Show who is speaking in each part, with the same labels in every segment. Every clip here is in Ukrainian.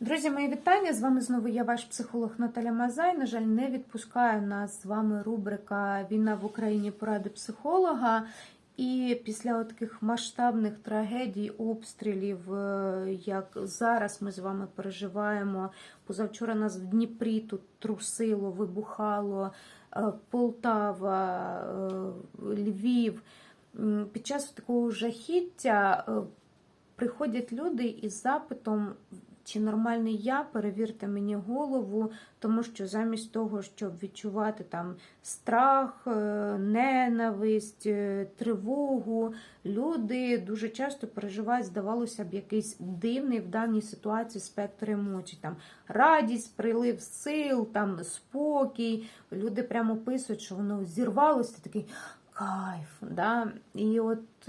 Speaker 1: Друзі, мої вітання! З вами знову я, ваш психолог Наталя Мазай. На жаль, не відпускає нас з вами рубрика Війна в Україні поради психолога. І після таких масштабних трагедій, обстрілів, е, як зараз ми з вами переживаємо. Позавчора нас в Дніпрі тут трусило, вибухало, е, Полтава, е, Львів. Під час такого жахіття приходять люди із запитом. Чи нормальний я, перевірте мені голову, тому що замість того, щоб відчувати там страх, е, ненависть, е, тривогу, люди дуже часто переживають, здавалося б, якийсь дивний в даній ситуації спектр емоцій. Там радість, прилив сил, там спокій. Люди прямо пишуть, що воно зірвалося, такий кайф. Да? І от.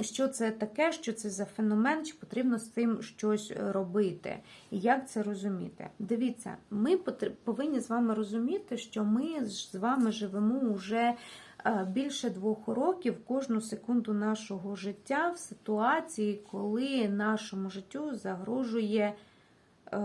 Speaker 1: Що це таке, що це за феномен, чи потрібно з цим щось робити, і як це розуміти? Дивіться, ми повинні з вами розуміти, що ми з вами живемо вже е, більше двох років кожну секунду нашого життя в ситуації, коли нашому життю загрожує. Е,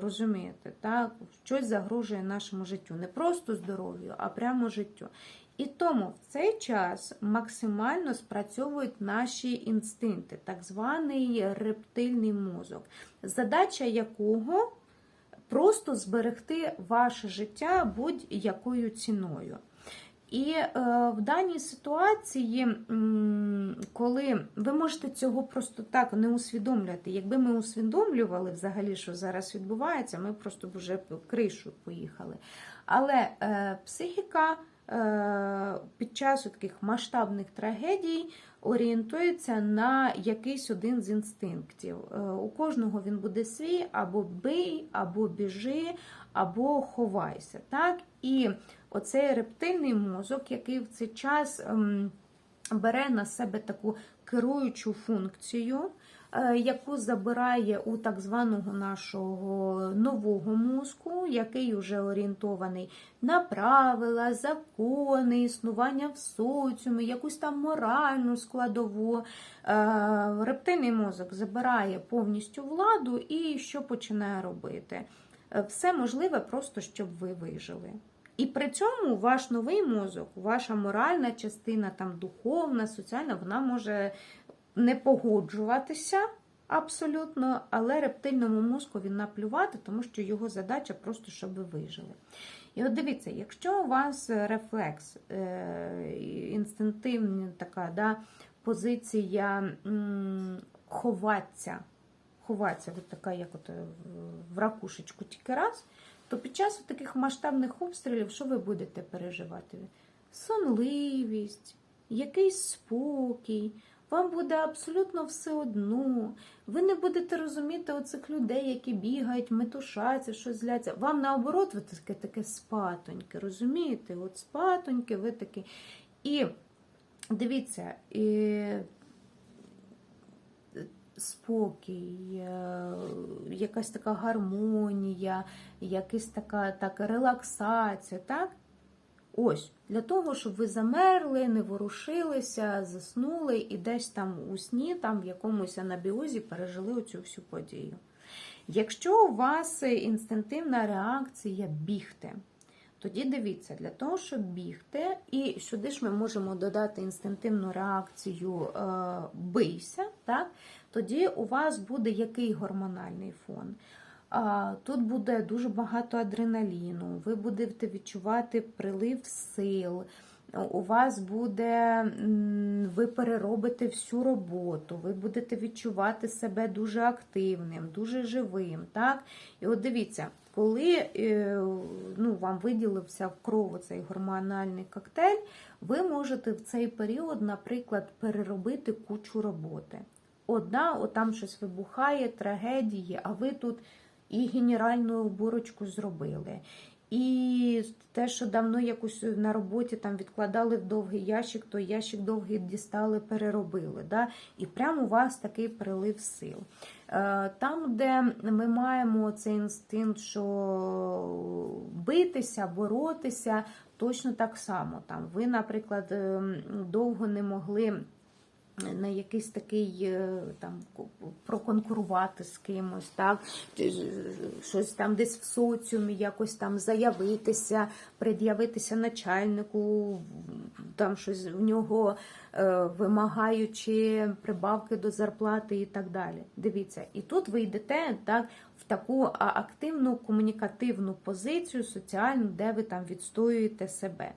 Speaker 1: Розумієте, так? щось загрожує нашому життю. Не просто здоров'ю, а прямо життю. І тому в цей час максимально спрацьовують наші інстинкти, так званий рептильний мозок, задача якого просто зберегти ваше життя будь-якою ціною. І е, в даній ситуації, коли ви можете цього просто так не усвідомлювати, якби ми усвідомлювали взагалі, що зараз відбувається, ми просто б вже кришу поїхали. Але е, психіка е, під час таких масштабних трагедій орієнтується на якийсь один з інстинктів. У кожного він буде свій, або бий, або біжи, або ховайся. Так? І оцей рептильний мозок, який в цей час ем, бере на себе таку керуючу функцію, е, яку забирає у так званого нашого нового мозку, який вже орієнтований на правила, закони, існування в соціумі, якусь там моральну складову. Е, Рептильний мозок забирає повністю владу і що починає робити? Е, Все можливе просто, щоб ви вижили. І при цьому ваш новий мозок, ваша моральна частина, там духовна, соціальна, вона може не погоджуватися абсолютно, але рептильному мозку він наплювати, тому що його задача просто, щоб ви вижили. І от дивіться, якщо у вас рефлекс, е, інстинктивна така да, позиція ховатися, ховатися, така, як от в ракушечку тільки раз, то під час таких масштабних обстрілів, що ви будете переживати? Сонливість, якийсь спокій. Вам буде абсолютно все одно. Ви не будете розуміти оцих людей, які бігають, метушаться, щось зляться. Вам наоборот, ви таке таке спатоньке, розумієте? От спатоньке, ви такі. І дивіться, спокій, е, якась така гармонія, якась така так, релаксація, так? Ось, для того, щоб ви замерли, не ворушилися, заснули і десь там у сні, там в якомусь анабіозі пережили оцю всю подію. Якщо у вас інстинктивна реакція бігти, тоді дивіться, для того, щоб бігти, і сюди ж ми можемо додати інстинктивну реакцію е, бийся, так? тоді у вас буде який гормональний фон? Тут буде дуже багато адреналіну, ви будете відчувати прилив сил. У вас буде, ви переробите всю роботу, ви будете відчувати себе дуже активним, дуже живим. Так? І от дивіться, коли е, ну, вам виділився в кров цей гормональний коктейль, ви можете в цей період, наприклад, переробити кучу роботи. Одна, отам щось вибухає, трагедії, а ви тут і генеральну уборочку зробили. І те, що давно якось на роботі там відкладали в довгий ящик, то ящик довгий дістали, переробили. Да? І прямо у вас такий прилив сил. Е, Там, де ми маємо цей інстинкт, що битися, боротися, точно так само. Там Ви, наприклад, ем, довго не могли на якийсь такий е, там проконкурувати з кимось, так щось там десь в соціумі, якось там заявитися, пред'явитися начальнику, там щось в нього е, вимагаючи прибавки до зарплати і так далі. Дивіться, і тут ви йдете так в таку активну комунікативну позицію соціальну, де ви там відстоюєте себе.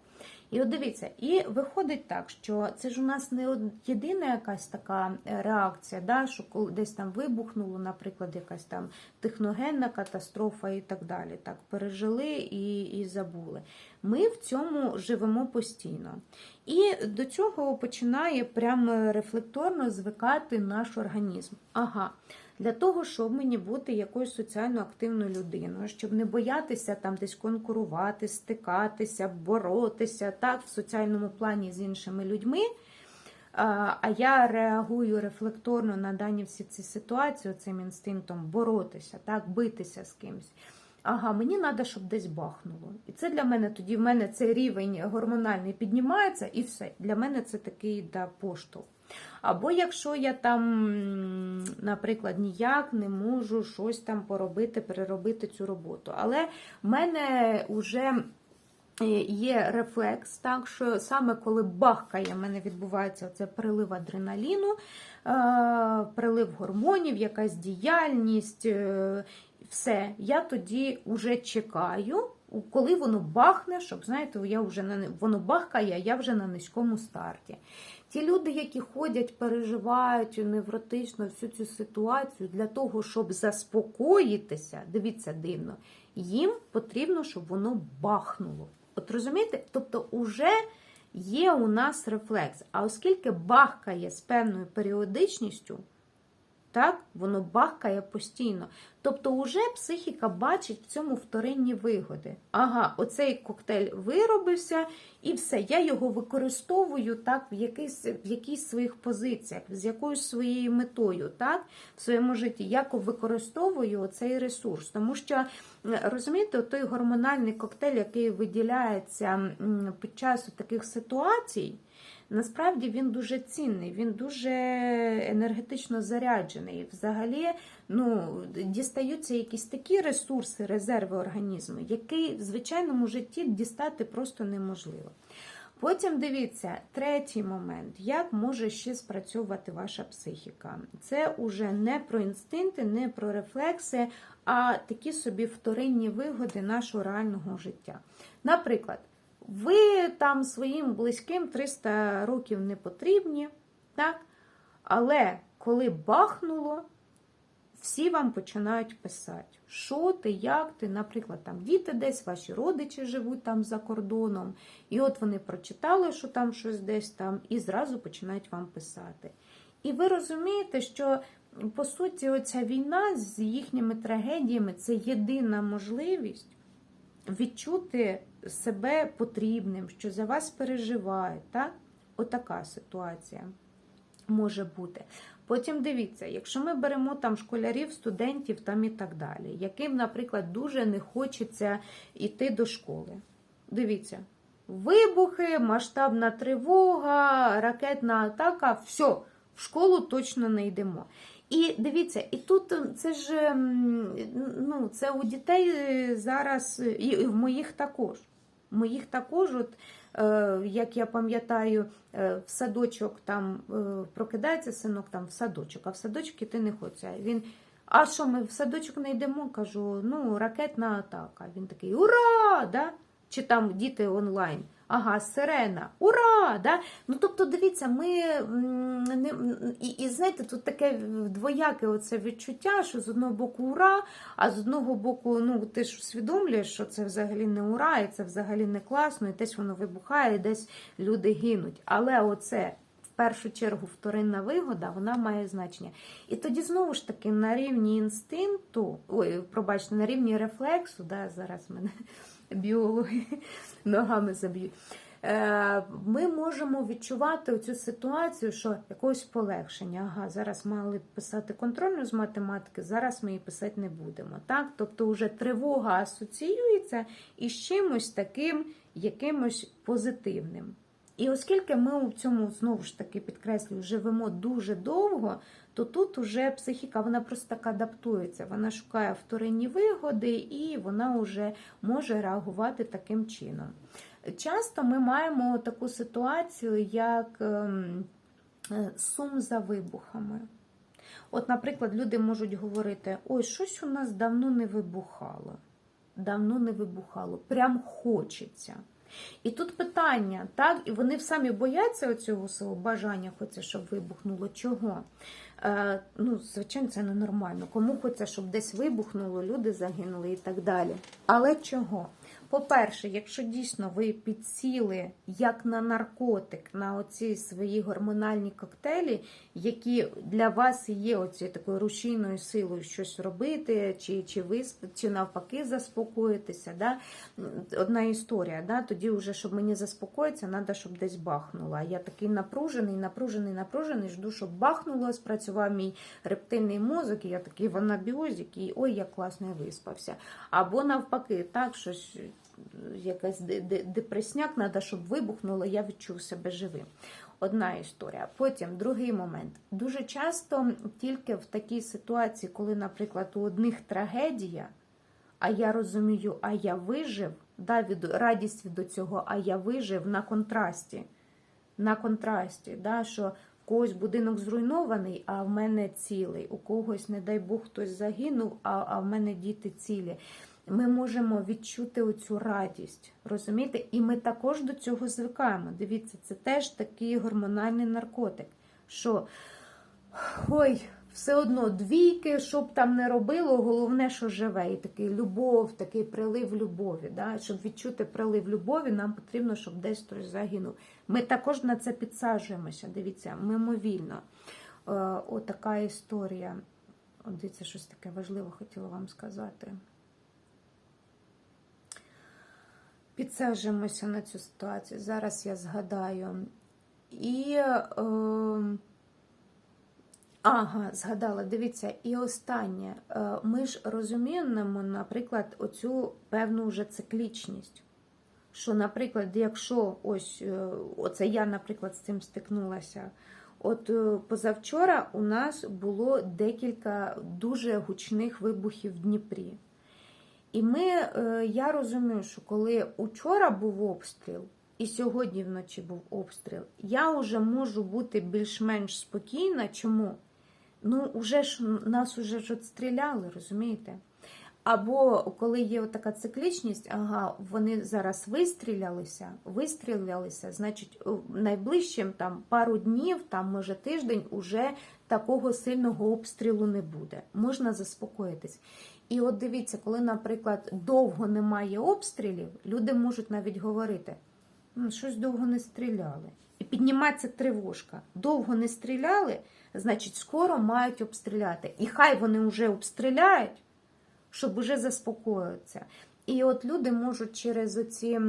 Speaker 1: І от дивіться, і виходить так, що це ж у нас не єдина якась така е, реакція, да, що десь там вибухнуло, наприклад, якась там техногенна катастрофа і так далі. Так, пережили і, і забули. Ми в цьому живемо постійно. І до цього починає прямо рефлекторно звикати наш організм. Ага. Для того, щоб мені бути якоюсь соціально активною людиною, щоб не боятися там десь конкурувати, стикатися, боротися так, в соціальному плані з іншими людьми. А я реагую рефлекторно на дані всі ці ситуації, цим інстинктом боротися, так, битися з кимось. Ага, мені треба, щоб десь бахнуло. І це для мене тоді в мене цей рівень гормональний піднімається, і все. Для мене це такий да, поштовх. Або якщо я там, наприклад, ніяк не можу щось там поробити, переробити цю роботу. Але в мене вже є рефлекс, так що саме коли бахкає, в мене відбувається це прилив адреналіну, е, прилив гормонів, якась діяльність, е, все. Я тоді вже чекаю, коли воно бахне, щоб знаєте, я вже на воно бахкає, я вже на низькому старті. Ті люди, які ходять, переживають невротично всю цю ситуацію для того, щоб заспокоїтися, дивіться дивно, їм потрібно, щоб воно бахнуло. От розумієте? Тобто, уже є у нас рефлекс. А оскільки бахкає з певною періодичністю, так, воно бахкає постійно. Тобто, уже психіка бачить в цьому вторинні вигоди. Ага, оцей коктейль виробився, і все, я його використовую так в якийсь, в якійсь своїх позиціях, з якоюсь своєю метою, так, в своєму житті. Я використовую цей ресурс. Тому що, розумієте, той гормональний коктейль, який виділяється під час таких ситуацій. Насправді він дуже цінний, він дуже енергетично заряджений. Взагалі, ну, дістаються якісь такі ресурси, резерви організму, які в звичайному житті дістати просто неможливо. Потім дивіться, третій момент, як може ще спрацьовувати ваша психіка. Це уже не про інстинкти, не про рефлекси, а такі собі вторинні вигоди нашого реального життя. Наприклад, ви там своїм близьким 300 років не потрібні, так? але коли бахнуло, всі вам починають писати, що ти, як ти, наприклад, там діти десь, ваші родичі живуть там за кордоном, і от вони прочитали, що там щось десь там, і зразу починають вам писати. І ви розумієте, що по суті оця війна з їхніми трагедіями це єдина можливість відчути себе потрібним, що за вас переживають. Так? Отака ситуація може бути. Потім дивіться, якщо ми беремо там школярів, студентів там і так далі, яким, наприклад, дуже не хочеться йти до школи. Дивіться, вибухи, масштабна тривога, ракетна атака, все, в школу точно не йдемо. І дивіться, і тут це ж ну, це у дітей зараз, і в моїх також. Моїх також, от, е, як я пам'ятаю, е, в садочок там е, прокидається синок там в садочок, а в садочок іти не хочеться. Він, а що ми в садочок не йдемо? Кажу, ну, ракетна атака. Він такий Ура! Да? Чи там діти онлайн. Ага, сирена, ура! Да? Ну, тобто, дивіться, ми не, і, і знаєте, тут таке двояке оце відчуття, що з одного боку ура, а з одного боку, ну ти ж усвідомлюєш, що це взагалі не ура, і це взагалі не класно, і десь воно вибухає, і десь люди гинуть. Але оце в першу чергу вторинна вигода, вона має значення. І тоді знову ж таки на рівні інстинкту, ой, пробачте, на рівні рефлексу, да, зараз мене біологи ногами заб'ють. Е, Ми можемо відчувати цю ситуацію, що якогось полегшення. Ага, зараз мали писати контрольну з математики, зараз ми її писати не будемо. Так? Тобто вже тривога асоціюється із чимось таким, якимось позитивним. І оскільки ми у цьому знову ж таки підкреслюю, живемо дуже довго, то тут уже психіка вона просто так адаптується. Вона шукає вторинні вигоди і вона вже може реагувати таким чином. Часто ми маємо таку ситуацію, як ем, сум за вибухами. От, наприклад, люди можуть говорити: ой, щось у нас давно не вибухало. Давно не вибухало, прям хочеться. І тут питання, так, і вони самі бояться цього свого бажання, хоча щоб вибухнуло. Чого? Е, ну, звичайно, це ненормально. Кому хочеться, щоб десь вибухнуло, люди загинули і так далі. Але чого? По-перше, якщо дійсно ви підсіли як на наркотик, на оці свої гормональні коктейлі, які для вас є оцією такою рушійною силою щось робити, чи чи, висп... чи навпаки заспокоїтися. Да? Одна історія. Да? Тоді, вже, щоб мені заспокоїтися, треба, щоб десь бахнуло. Я такий напружений, напружений, напружений, жду, щоб бахнуло, спрацював мій рептильний мозок, і я такий в анабіозі, і ой, як класно виспався. Або навпаки, так, щось якась депресняк, треба, щоб вибухнуло, я відчув себе живим. Одна історія. Потім другий момент. Дуже часто тільки в такій ситуації, коли, наприклад, у одних трагедія, а я розумію, а я вижив, да, від, радість від цього, а я вижив на контрасті. На контрасті, да, що в когось будинок зруйнований, а в мене цілий. У когось, не дай Бог, хтось загинув, а, а в мене діти цілі ми можемо відчути оцю радість. Розумієте? І ми також до цього звикаємо. Дивіться, це теж такий гормональний наркотик. Що ой, все одно двійки, щоб там не робило, головне, що живе. І такий любов, такий прилив любові. Да? Щоб відчути прилив любові, нам потрібно, щоб десь хтось загинув. Ми також на це підсаджуємося. Дивіться, мимовільно. Е, Отака історія. О, дивіться, щось таке важливе хотіла вам сказати. Підсаджуємося на цю ситуацію. Зараз я згадаю. І, е, ага, згадала, дивіться, і останнє. Е, ми ж розуміємо, наприклад, оцю певну вже циклічність. Що, наприклад, якщо ось е, оце я, наприклад, з цим стикнулася. От е, позавчора у нас було декілька дуже гучних вибухів в Дніпрі. І ми, е, я розумію, що коли учора був обстріл, і сьогодні вночі був обстріл, я вже можу бути більш-менш спокійна. Чому? Ну, уже ж нас уже ж відстріляли, розумієте? Або коли є така циклічність, ага, вони зараз вистрілялися, вистрілялися, значить, найближчим там пару днів, там може тиждень, уже такого сильного обстрілу не буде. Можна заспокоїтись. І от дивіться, коли, наприклад, довго немає обстрілів, люди можуть навіть говорити, щось довго не стріляли. І піднімається тривожка. Довго не стріляли, значить, скоро мають обстріляти. І хай вони вже обстріляють, щоб вже заспокоїтися. І от люди можуть через оці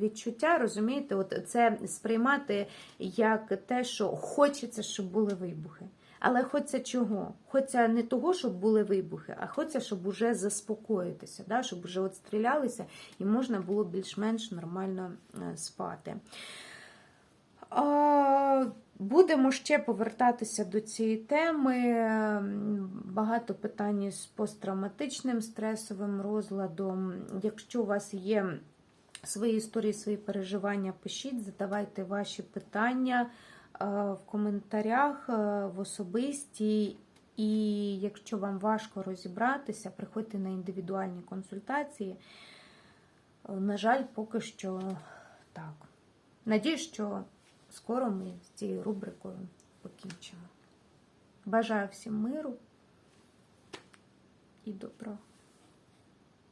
Speaker 1: відчуття, розумієте, от це сприймати як те, що хочеться, щоб були вибухи. Але хочеться чого? Хочеться не того, щоб були вибухи, а хочеться, щоб уже заспокоїтися, да? щоб вже от стрілялися і можна було більш-менш нормально е, спати. А, Будемо ще повертатися до цієї теми. Багато питань з посттравматичним стресовим розладом. Якщо у вас є свої історії, свої переживання, пишіть, задавайте ваші питання. Е, в коментарях, е, в особисті. І якщо вам важко розібратися, приходьте на індивідуальні консультації. Е, на жаль, поки що так. Надіюсь, що скоро ми з цією рубрикою покінчимо. Бажаю всім миру і доброго.